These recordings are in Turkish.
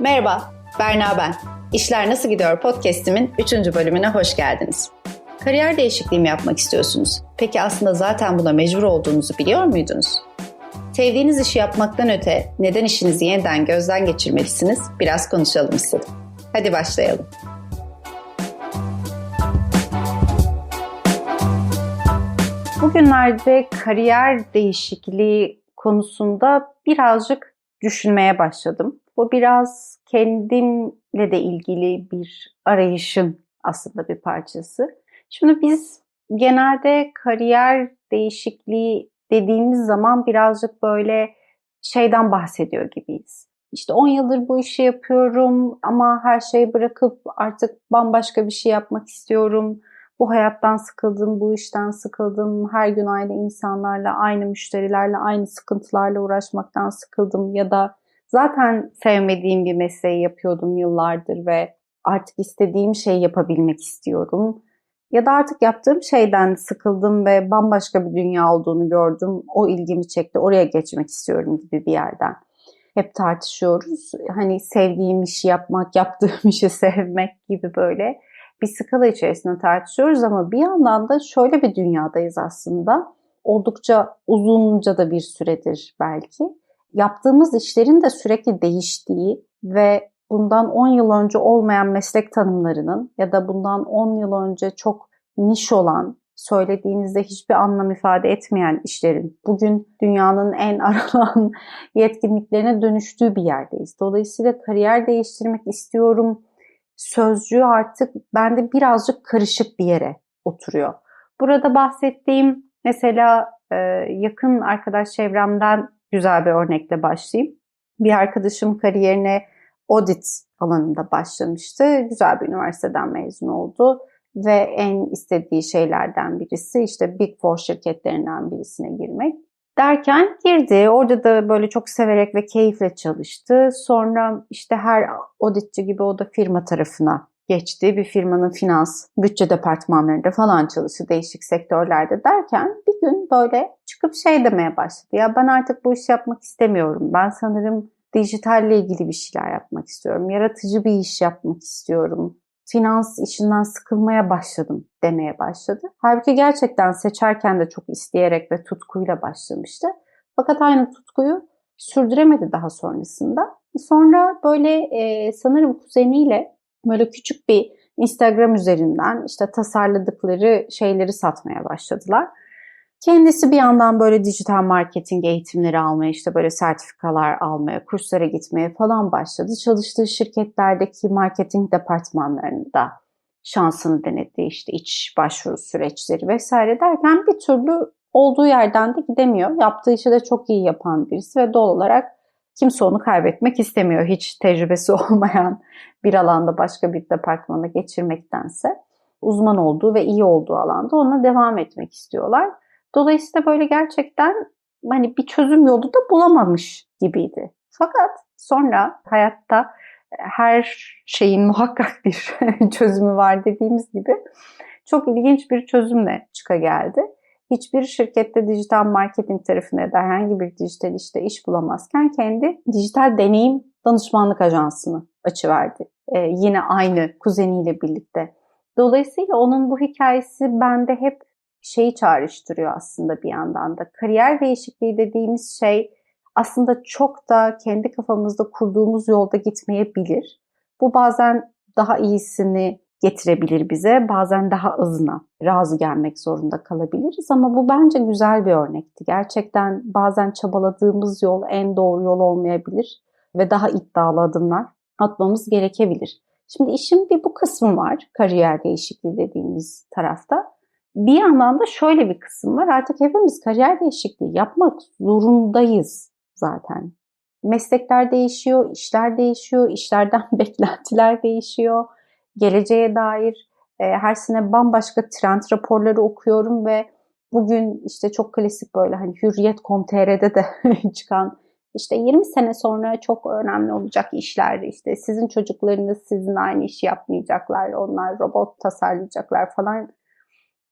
Merhaba, Berna ben. İşler Nasıl Gidiyor podcast'imin 3. bölümüne hoş geldiniz. Kariyer değişikliği mi yapmak istiyorsunuz? Peki aslında zaten buna mecbur olduğunuzu biliyor muydunuz? Sevdiğiniz işi yapmaktan öte neden işinizi yeniden gözden geçirmelisiniz? Biraz konuşalım istedim. Hadi başlayalım. Bugünlerde kariyer değişikliği konusunda birazcık düşünmeye başladım. Bu biraz kendimle de ilgili bir arayışın aslında bir parçası. Şimdi biz genelde kariyer değişikliği dediğimiz zaman birazcık böyle şeyden bahsediyor gibiyiz. İşte 10 yıldır bu işi yapıyorum ama her şeyi bırakıp artık bambaşka bir şey yapmak istiyorum. Bu hayattan sıkıldım, bu işten sıkıldım. Her gün aynı insanlarla, aynı müşterilerle, aynı sıkıntılarla uğraşmaktan sıkıldım ya da zaten sevmediğim bir mesleği yapıyordum yıllardır ve artık istediğim şeyi yapabilmek istiyorum. Ya da artık yaptığım şeyden sıkıldım ve bambaşka bir dünya olduğunu gördüm. O ilgimi çekti. Oraya geçmek istiyorum gibi bir yerden. Hep tartışıyoruz. Hani sevdiğim işi yapmak, yaptığım işi sevmek gibi böyle bir skala içerisinde tartışıyoruz ama bir yandan da şöyle bir dünyadayız aslında. Oldukça uzunca da bir süredir belki. Yaptığımız işlerin de sürekli değiştiği ve bundan 10 yıl önce olmayan meslek tanımlarının ya da bundan 10 yıl önce çok niş olan, söylediğinizde hiçbir anlam ifade etmeyen işlerin bugün dünyanın en aranan yetkinliklerine dönüştüğü bir yerdeyiz. Dolayısıyla kariyer değiştirmek istiyorum sözcüğü artık bende birazcık karışık bir yere oturuyor. Burada bahsettiğim mesela yakın arkadaş çevremden güzel bir örnekle başlayayım. Bir arkadaşım kariyerine audit alanında başlamıştı. Güzel bir üniversiteden mezun oldu ve en istediği şeylerden birisi işte Big Four şirketlerinden birisine girmek. Derken girdi. Orada da böyle çok severek ve keyifle çalıştı. Sonra işte her auditçi gibi o da firma tarafına geçti. Bir firmanın finans, bütçe departmanlarında falan çalıştı değişik sektörlerde derken bir gün böyle çıkıp şey demeye başladı. Ya ben artık bu işi yapmak istemiyorum. Ben sanırım dijitalle ilgili bir şeyler yapmak istiyorum. Yaratıcı bir iş yapmak istiyorum. Finans işinden sıkılmaya başladım demeye başladı. Halbuki gerçekten seçerken de çok isteyerek ve tutkuyla başlamıştı. Fakat aynı tutkuyu sürdüremedi daha sonrasında. Sonra böyle e, sanırım kuzeniyle böyle küçük bir Instagram üzerinden işte tasarladıkları şeyleri satmaya başladılar. Kendisi bir yandan böyle dijital marketing eğitimleri almaya, işte böyle sertifikalar almaya, kurslara gitmeye falan başladı. Çalıştığı şirketlerdeki marketing departmanlarında şansını denedi. işte iç başvuru süreçleri vesaire derken bir türlü olduğu yerden de gidemiyor. Yaptığı işi de çok iyi yapan birisi ve doğal olarak kimse onu kaybetmek istemiyor. Hiç tecrübesi olmayan bir alanda başka bir departmana geçirmektense uzman olduğu ve iyi olduğu alanda ona devam etmek istiyorlar. Dolayısıyla böyle gerçekten hani bir çözüm yolu da bulamamış gibiydi. Fakat sonra hayatta e, her şeyin muhakkak bir çözümü var dediğimiz gibi çok ilginç bir çözümle çıka geldi. Hiçbir şirkette dijital marketing tarafında da herhangi bir dijital işte iş bulamazken kendi dijital deneyim danışmanlık ajansını açıverdi. Ee, yine aynı kuzeniyle birlikte. Dolayısıyla onun bu hikayesi bende hep şeyi çağrıştırıyor aslında bir yandan da. Kariyer değişikliği dediğimiz şey aslında çok da kendi kafamızda kurduğumuz yolda gitmeyebilir. Bu bazen daha iyisini getirebilir bize. Bazen daha azına razı gelmek zorunda kalabiliriz ama bu bence güzel bir örnekti. Gerçekten bazen çabaladığımız yol en doğru yol olmayabilir ve daha iddialı adımlar atmamız gerekebilir. Şimdi işin bir bu kısmı var kariyer değişikliği dediğimiz tarafta. Bir yandan da şöyle bir kısım var. Artık hepimiz kariyer değişikliği yapmak zorundayız zaten. Meslekler değişiyor, işler değişiyor, işlerden beklentiler değişiyor. Geleceğe dair e, her sene bambaşka trend raporları okuyorum ve bugün işte çok klasik böyle hani Hürriyet.com.tr'de de çıkan işte 20 sene sonra çok önemli olacak işler işte sizin çocuklarınız sizin aynı işi yapmayacaklar onlar robot tasarlayacaklar falan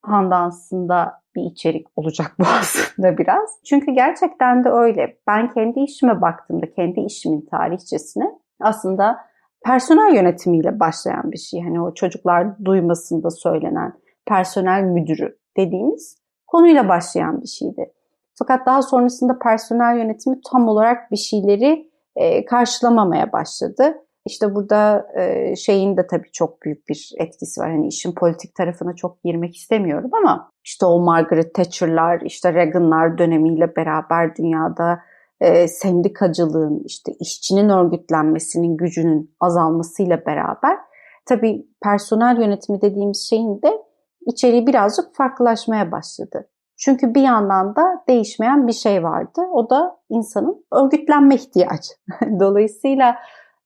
handansında bir içerik olacak bu aslında biraz. Çünkü gerçekten de öyle. Ben kendi işime baktığımda, kendi işimin tarihçesine aslında personel yönetimiyle başlayan bir şey. Hani o çocuklar duymasında söylenen personel müdürü dediğimiz konuyla başlayan bir şeydi. Fakat daha sonrasında personel yönetimi tam olarak bir şeyleri e, karşılamamaya başladı. İşte burada e, şeyin de tabii çok büyük bir etkisi var. Hani işin politik tarafına çok girmek istemiyorum ama işte o Margaret Thatcher'lar, işte Reagan'lar dönemiyle beraber dünyada e, sendikacılığın, işte işçinin örgütlenmesinin gücünün azalmasıyla beraber tabii personel yönetimi dediğimiz şeyin de içeriği birazcık farklılaşmaya başladı. Çünkü bir yandan da değişmeyen bir şey vardı. O da insanın örgütlenme ihtiyacı. Dolayısıyla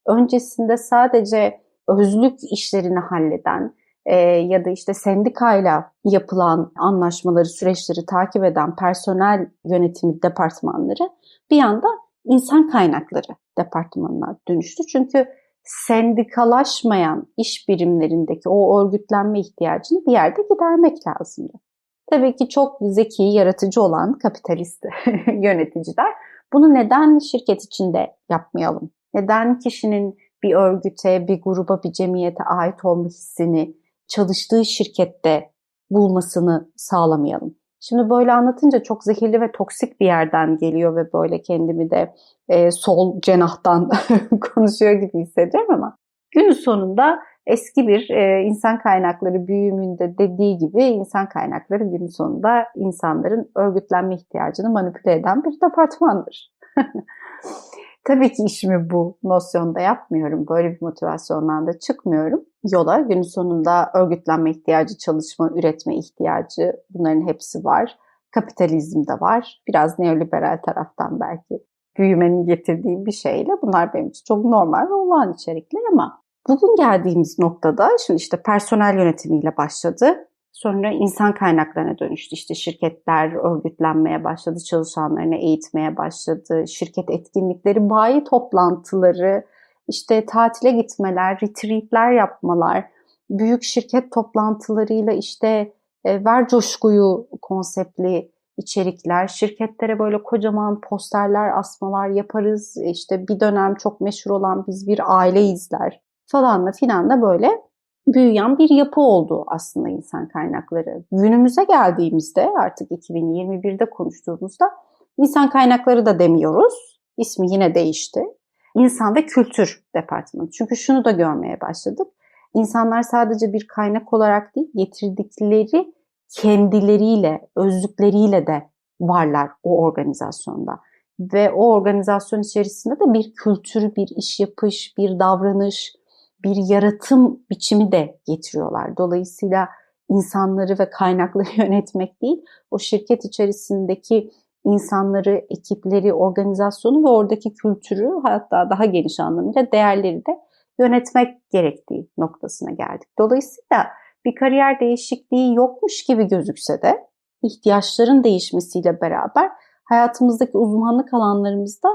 öncesinde sadece özlük işlerini halleden e, ya da işte sendikayla yapılan anlaşmaları, süreçleri takip eden personel yönetimi departmanları bir anda insan kaynakları departmanına dönüştü. Çünkü sendikalaşmayan iş birimlerindeki o örgütlenme ihtiyacını bir yerde gidermek lazımdı. Tabii ki çok zeki, yaratıcı olan kapitalist yöneticiler bunu neden şirket içinde yapmayalım? Neden kişinin bir örgüte, bir gruba, bir cemiyete ait olma hissini çalıştığı şirkette bulmasını sağlamayalım? Şimdi böyle anlatınca çok zehirli ve toksik bir yerden geliyor ve böyle kendimi de e, sol cenahtan konuşuyor gibi hissediyorum ama günün sonunda eski bir e, insan kaynakları büyümünde dediği gibi insan kaynakları günün sonunda insanların örgütlenme ihtiyacını manipüle eden bir departmandır. Tabii ki işimi bu nosyonda yapmıyorum. Böyle bir motivasyondan da çıkmıyorum. Yola günün sonunda örgütlenme ihtiyacı, çalışma, üretme ihtiyacı bunların hepsi var. Kapitalizm de var. Biraz neoliberal taraftan belki büyümenin getirdiği bir şeyle bunlar benim için çok normal ve olağan içerikler ama bugün geldiğimiz noktada şimdi işte personel yönetimiyle başladı. Sonra insan kaynaklarına dönüştü. İşte şirketler örgütlenmeye başladı, çalışanlarını eğitmeye başladı. Şirket etkinlikleri, bayi toplantıları, işte tatile gitmeler, retreatler yapmalar, büyük şirket toplantılarıyla işte e, ver coşkuyu konseptli içerikler, şirketlere böyle kocaman posterler, asmalar yaparız. İşte bir dönem çok meşhur olan biz bir aileyizler falanla filan da böyle büyüyen bir yapı oldu aslında insan kaynakları. Günümüze geldiğimizde artık 2021'de konuştuğumuzda insan kaynakları da demiyoruz. İsmi yine değişti. İnsan ve Kültür Departmanı. Çünkü şunu da görmeye başladık. İnsanlar sadece bir kaynak olarak değil, getirdikleri kendileriyle, özlükleriyle de varlar o organizasyonda. Ve o organizasyon içerisinde de bir kültür, bir iş yapış, bir davranış, bir yaratım biçimi de getiriyorlar. Dolayısıyla insanları ve kaynakları yönetmek değil, o şirket içerisindeki insanları, ekipleri, organizasyonu ve oradaki kültürü hatta daha geniş anlamıyla değerleri de yönetmek gerektiği noktasına geldik. Dolayısıyla bir kariyer değişikliği yokmuş gibi gözükse de ihtiyaçların değişmesiyle beraber hayatımızdaki uzmanlık alanlarımızda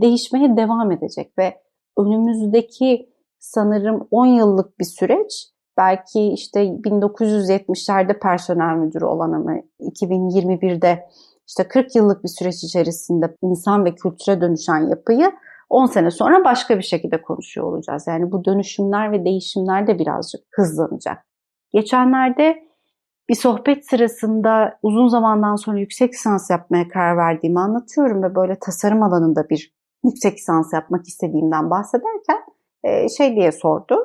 değişmeye devam edecek ve önümüzdeki sanırım 10 yıllık bir süreç. Belki işte 1970'lerde personel müdürü olan ama 2021'de işte 40 yıllık bir süreç içerisinde insan ve kültüre dönüşen yapıyı 10 sene sonra başka bir şekilde konuşuyor olacağız. Yani bu dönüşümler ve değişimler de birazcık hızlanacak. Geçenlerde bir sohbet sırasında uzun zamandan sonra yüksek lisans yapmaya karar verdiğimi anlatıyorum ve böyle tasarım alanında bir yüksek lisans yapmak istediğimden bahsederken e, şey diye sordu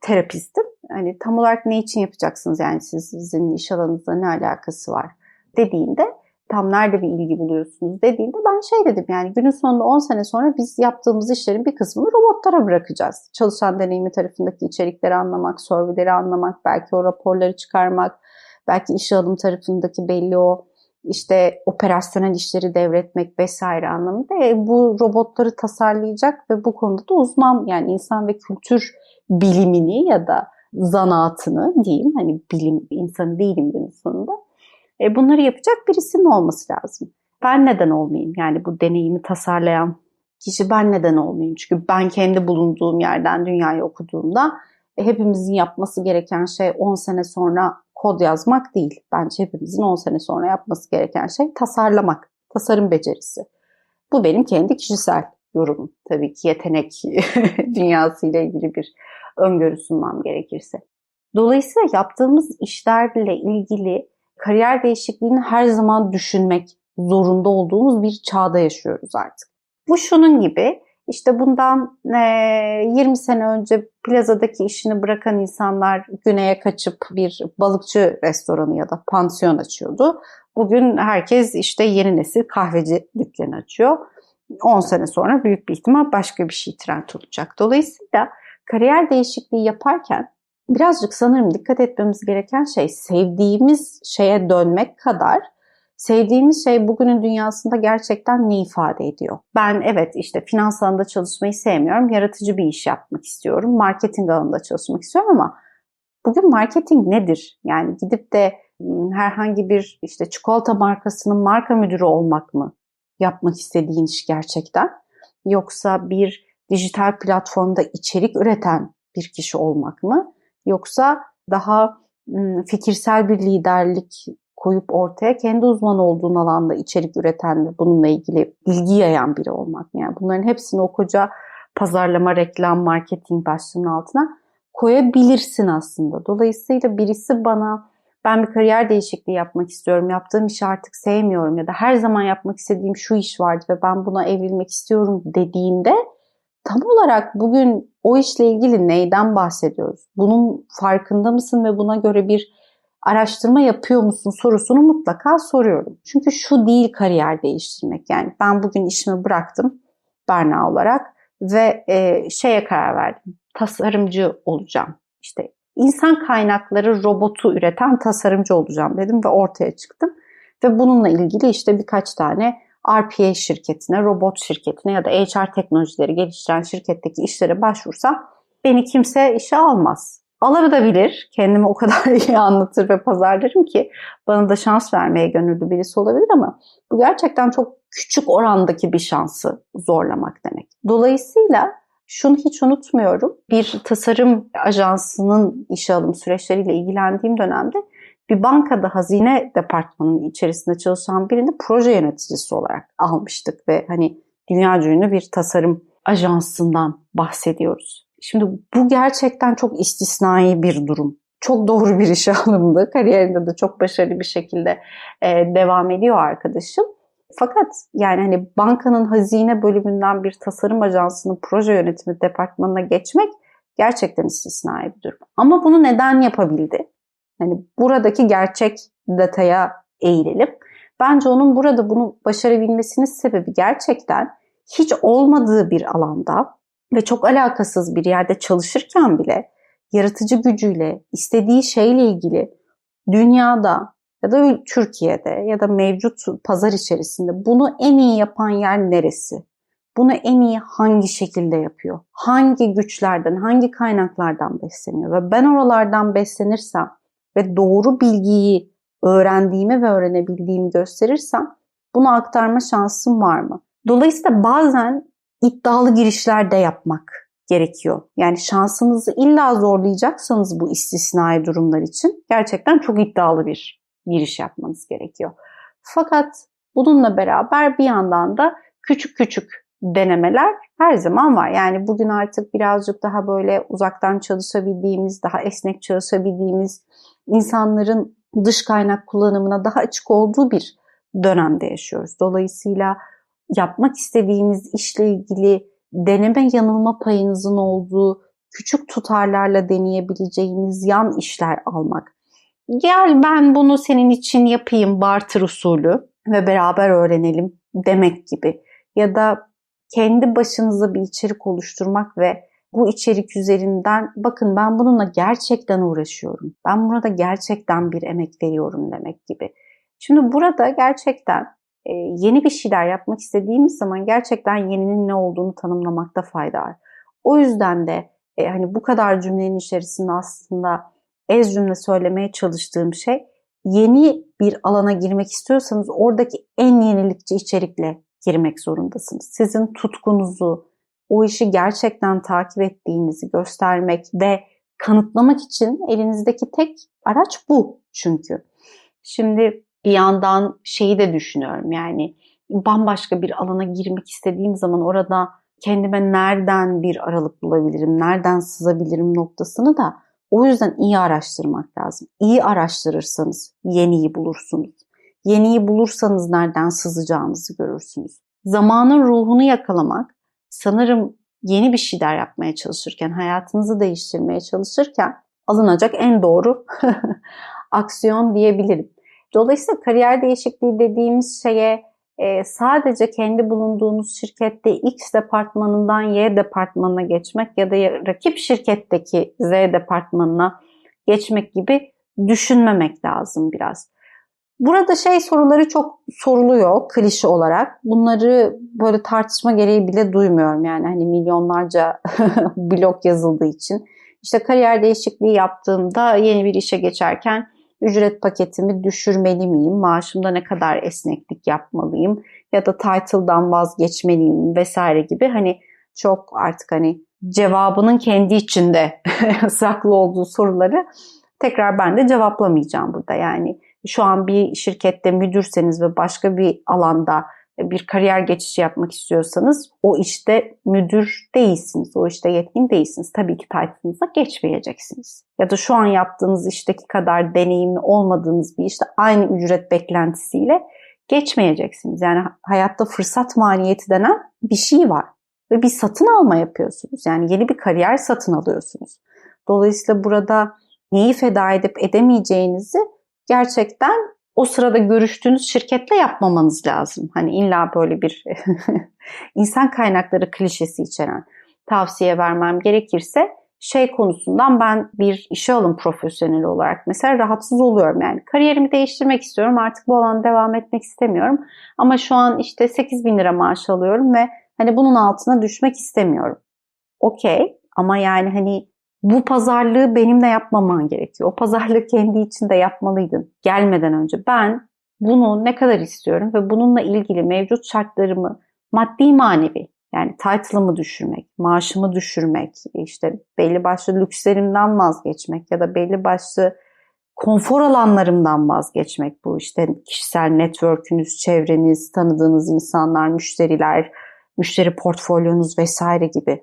terapistim. Hani tam olarak ne için yapacaksınız yani siz, sizin iş alanınızla ne alakası var dediğinde tam nerede bir ilgi buluyorsunuz dediğinde ben şey dedim yani günün sonunda 10 sene sonra biz yaptığımız işlerin bir kısmını robotlara bırakacağız. Çalışan deneyimi tarafındaki içerikleri anlamak, surveyleri anlamak, belki o raporları çıkarmak, belki iş alım tarafındaki belli o işte operasyonel işleri devretmek vesaire anlamında e, bu robotları tasarlayacak ve bu konuda da uzman yani insan ve kültür bilimini ya da zanaatını diyeyim hani bilim insanı değilim günün sonunda e, bunları yapacak birisinin olması lazım. Ben neden olmayayım? Yani bu deneyimi tasarlayan kişi ben neden olmayayım? Çünkü ben kendi bulunduğum yerden dünyayı okuduğumda e, hepimizin yapması gereken şey 10 sene sonra kod yazmak değil. Bence hepimizin 10 sene sonra yapması gereken şey tasarlamak, tasarım becerisi. Bu benim kendi kişisel yorumum. Tabii ki yetenek dünyasıyla ilgili bir öngörü sunmam gerekirse. Dolayısıyla yaptığımız işlerle ilgili kariyer değişikliğini her zaman düşünmek zorunda olduğumuz bir çağda yaşıyoruz artık. Bu şunun gibi işte bundan e, 20 sene önce plazadaki işini bırakan insanlar güneye kaçıp bir balıkçı restoranı ya da pansiyon açıyordu. Bugün herkes işte yeni nesil kahveci dükkanı açıyor. 10 sene sonra büyük bir ihtimal başka bir şey trend olacak. Dolayısıyla kariyer değişikliği yaparken birazcık sanırım dikkat etmemiz gereken şey sevdiğimiz şeye dönmek kadar sevdiğimiz şey bugünün dünyasında gerçekten ne ifade ediyor? Ben evet işte finans alanında çalışmayı sevmiyorum. Yaratıcı bir iş yapmak istiyorum. Marketing alanında çalışmak istiyorum ama bugün marketing nedir? Yani gidip de herhangi bir işte çikolata markasının marka müdürü olmak mı yapmak istediğin iş gerçekten? Yoksa bir dijital platformda içerik üreten bir kişi olmak mı? Yoksa daha fikirsel bir liderlik koyup ortaya kendi uzman olduğun alanda içerik üreten ve bununla ilgili bilgi yayan biri olmak. Yani bunların hepsini o koca pazarlama, reklam, marketing başlığının altına koyabilirsin aslında. Dolayısıyla birisi bana ben bir kariyer değişikliği yapmak istiyorum, yaptığım işi artık sevmiyorum ya da her zaman yapmak istediğim şu iş vardı ve ben buna evrilmek istiyorum dediğinde tam olarak bugün o işle ilgili neyden bahsediyoruz? Bunun farkında mısın ve buna göre bir araştırma yapıyor musun sorusunu mutlaka soruyorum. Çünkü şu değil kariyer değiştirmek. Yani ben bugün işimi bıraktım Berna olarak ve e, şeye karar verdim. Tasarımcı olacağım. İşte insan kaynakları robotu üreten tasarımcı olacağım dedim ve ortaya çıktım. Ve bununla ilgili işte birkaç tane RPA şirketine, robot şirketine ya da HR teknolojileri geliştiren şirketteki işlere başvursam beni kimse işe almaz alabilir. Kendimi o kadar iyi anlatır ve pazarlarım ki bana da şans vermeye gönüllü birisi olabilir ama bu gerçekten çok küçük orandaki bir şansı zorlamak demek. Dolayısıyla şunu hiç unutmuyorum. Bir tasarım ajansının işe alım süreçleriyle ilgilendiğim dönemde bir bankada hazine departmanının içerisinde çalışan birini proje yöneticisi olarak almıştık ve hani dünya ünlü bir tasarım ajansından bahsediyoruz. Şimdi bu gerçekten çok istisnai bir durum. Çok doğru bir işe alındı. Kariyerinde de çok başarılı bir şekilde e, devam ediyor arkadaşım. Fakat yani hani bankanın hazine bölümünden bir tasarım ajansının proje yönetimi departmanına geçmek gerçekten istisnai bir durum. Ama bunu neden yapabildi? Hani buradaki gerçek detaya eğilelim. Bence onun burada bunu başarabilmesinin sebebi gerçekten hiç olmadığı bir alanda ve çok alakasız bir yerde çalışırken bile yaratıcı gücüyle, istediği şeyle ilgili dünyada ya da Türkiye'de ya da mevcut pazar içerisinde bunu en iyi yapan yer neresi? Bunu en iyi hangi şekilde yapıyor? Hangi güçlerden, hangi kaynaklardan besleniyor? Ve ben oralardan beslenirsem ve doğru bilgiyi öğrendiğimi ve öğrenebildiğimi gösterirsem bunu aktarma şansım var mı? Dolayısıyla bazen iddialı girişler de yapmak gerekiyor. Yani şansınızı illa zorlayacaksanız bu istisnai durumlar için gerçekten çok iddialı bir giriş yapmanız gerekiyor. Fakat bununla beraber bir yandan da küçük küçük denemeler her zaman var. Yani bugün artık birazcık daha böyle uzaktan çalışabildiğimiz, daha esnek çalışabildiğimiz, insanların dış kaynak kullanımına daha açık olduğu bir dönemde yaşıyoruz. Dolayısıyla yapmak istediğiniz işle ilgili deneme yanılma payınızın olduğu küçük tutarlarla deneyebileceğiniz yan işler almak. Gel ben bunu senin için yapayım barter usulü ve beraber öğrenelim demek gibi. Ya da kendi başınıza bir içerik oluşturmak ve bu içerik üzerinden bakın ben bununla gerçekten uğraşıyorum. Ben burada gerçekten bir emek veriyorum demek gibi. Şimdi burada gerçekten e, yeni bir şeyler yapmak istediğimiz zaman gerçekten yeninin ne olduğunu tanımlamakta fayda var. O yüzden de e, hani bu kadar cümlenin içerisinde aslında ez cümle söylemeye çalıştığım şey yeni bir alana girmek istiyorsanız oradaki en yenilikçi içerikle girmek zorundasınız. Sizin tutkunuzu, o işi gerçekten takip ettiğinizi göstermek ve kanıtlamak için elinizdeki tek araç bu çünkü. Şimdi bir yandan şeyi de düşünüyorum yani bambaşka bir alana girmek istediğim zaman orada kendime nereden bir aralık bulabilirim, nereden sızabilirim noktasını da o yüzden iyi araştırmak lazım. İyi araştırırsanız yeniyi bulursunuz. Yeniyi bulursanız nereden sızacağınızı görürsünüz. Zamanın ruhunu yakalamak sanırım yeni bir şeyler yapmaya çalışırken, hayatınızı değiştirmeye çalışırken alınacak en doğru aksiyon diyebilirim. Dolayısıyla kariyer değişikliği dediğimiz şeye e, sadece kendi bulunduğunuz şirkette X departmanından Y departmanına geçmek ya da rakip şirketteki Z departmanına geçmek gibi düşünmemek lazım biraz. Burada şey soruları çok soruluyor klişe olarak. Bunları böyle tartışma gereği bile duymuyorum yani hani milyonlarca blog yazıldığı için. İşte kariyer değişikliği yaptığımda yeni bir işe geçerken ücret paketimi düşürmeli miyim? Maaşımda ne kadar esneklik yapmalıyım? Ya da title'dan vazgeçmeliyim vesaire gibi hani çok artık hani cevabının kendi içinde saklı olduğu soruları tekrar ben de cevaplamayacağım burada. Yani şu an bir şirkette müdürseniz ve başka bir alanda bir kariyer geçişi yapmak istiyorsanız o işte müdür değilsiniz. O işte yetkin değilsiniz. Tabii ki title'ınıza geçmeyeceksiniz. Ya da şu an yaptığınız işteki kadar deneyimli olmadığınız bir işte aynı ücret beklentisiyle geçmeyeceksiniz. Yani hayatta fırsat maliyeti denen bir şey var. Ve bir satın alma yapıyorsunuz. Yani yeni bir kariyer satın alıyorsunuz. Dolayısıyla burada neyi feda edip edemeyeceğinizi gerçekten o sırada görüştüğünüz şirketle yapmamanız lazım. Hani illa böyle bir insan kaynakları klişesi içeren tavsiye vermem gerekirse şey konusundan ben bir işe alım profesyoneli olarak mesela rahatsız oluyorum. Yani kariyerimi değiştirmek istiyorum. Artık bu alanda devam etmek istemiyorum. Ama şu an işte 8 bin lira maaş alıyorum ve hani bunun altına düşmek istemiyorum. Okey ama yani hani bu pazarlığı benim de yapmaman gerekiyor. O pazarlığı kendi içinde yapmalıydın gelmeden önce. Ben bunu ne kadar istiyorum ve bununla ilgili mevcut şartlarımı maddi manevi yani title'ımı düşürmek, maaşımı düşürmek, işte belli başlı lükslerimden vazgeçmek ya da belli başlı konfor alanlarımdan vazgeçmek bu işte kişisel network'ünüz, çevreniz, tanıdığınız insanlar, müşteriler, müşteri portfolyonuz vesaire gibi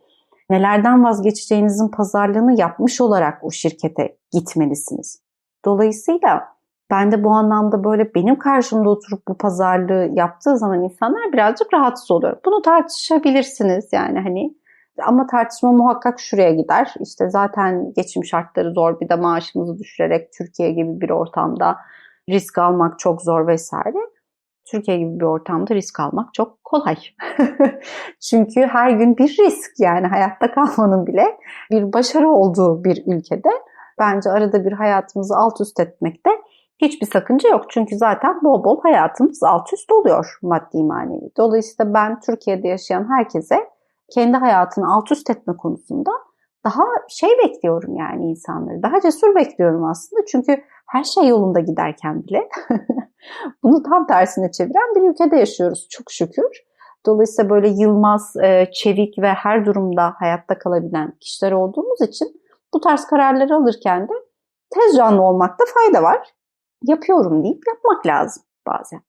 nelerden vazgeçeceğinizin pazarlığını yapmış olarak o şirkete gitmelisiniz. Dolayısıyla ben de bu anlamda böyle benim karşımda oturup bu pazarlığı yaptığı zaman insanlar birazcık rahatsız oluyor. Bunu tartışabilirsiniz yani hani ama tartışma muhakkak şuraya gider. İşte zaten geçim şartları zor bir de maaşımızı düşürerek Türkiye gibi bir ortamda risk almak çok zor vesaire. Türkiye gibi bir ortamda risk almak çok kolay. Çünkü her gün bir risk yani hayatta kalmanın bile bir başarı olduğu bir ülkede bence arada bir hayatımızı alt üst etmekte hiçbir sakınca yok. Çünkü zaten bol bol hayatımız alt üst oluyor maddi manevi. Dolayısıyla ben Türkiye'de yaşayan herkese kendi hayatını alt üst etme konusunda daha şey bekliyorum yani insanları. Daha cesur bekliyorum aslında. Çünkü her şey yolunda giderken bile bunu tam tersine çeviren bir ülkede yaşıyoruz çok şükür. Dolayısıyla böyle yılmaz, e, çevik ve her durumda hayatta kalabilen kişiler olduğumuz için bu tarz kararları alırken de tez canlı olmakta fayda var. Yapıyorum deyip yapmak lazım bazen.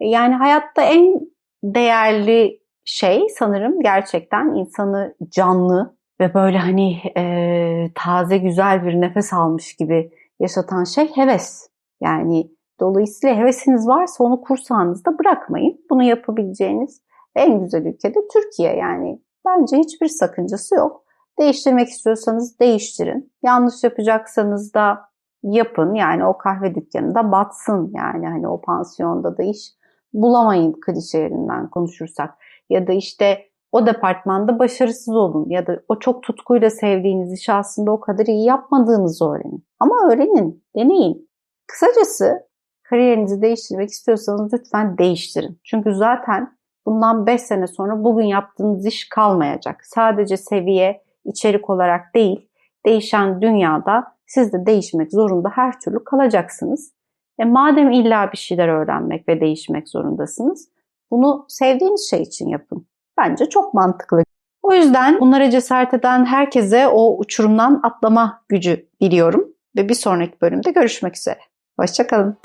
E, yani hayatta en değerli şey sanırım gerçekten insanı canlı ve böyle hani e, taze güzel bir nefes almış gibi yaşatan şey heves. Yani dolayısıyla hevesiniz varsa onu kursağınızda bırakmayın. Bunu yapabileceğiniz en güzel ülke de Türkiye yani. Bence hiçbir sakıncası yok. Değiştirmek istiyorsanız değiştirin. Yanlış yapacaksanız da yapın. Yani o kahve dükkanında batsın. Yani hani o pansiyonda da iş bulamayın klişelerinden konuşursak. Ya da işte o departmanda başarısız olun ya da o çok tutkuyla sevdiğiniz işi aslında o kadar iyi yapmadığınızı öğrenin. Ama öğrenin, deneyin. Kısacası kariyerinizi değiştirmek istiyorsanız lütfen değiştirin. Çünkü zaten bundan 5 sene sonra bugün yaptığınız iş kalmayacak. Sadece seviye, içerik olarak değil, değişen dünyada siz de değişmek zorunda her türlü kalacaksınız. E madem illa bir şeyler öğrenmek ve değişmek zorundasınız, bunu sevdiğiniz şey için yapın. Bence çok mantıklı. O yüzden bunlara cesaret eden herkese o uçurumdan atlama gücü diliyorum ve bir sonraki bölümde görüşmek üzere. Hoşçakalın.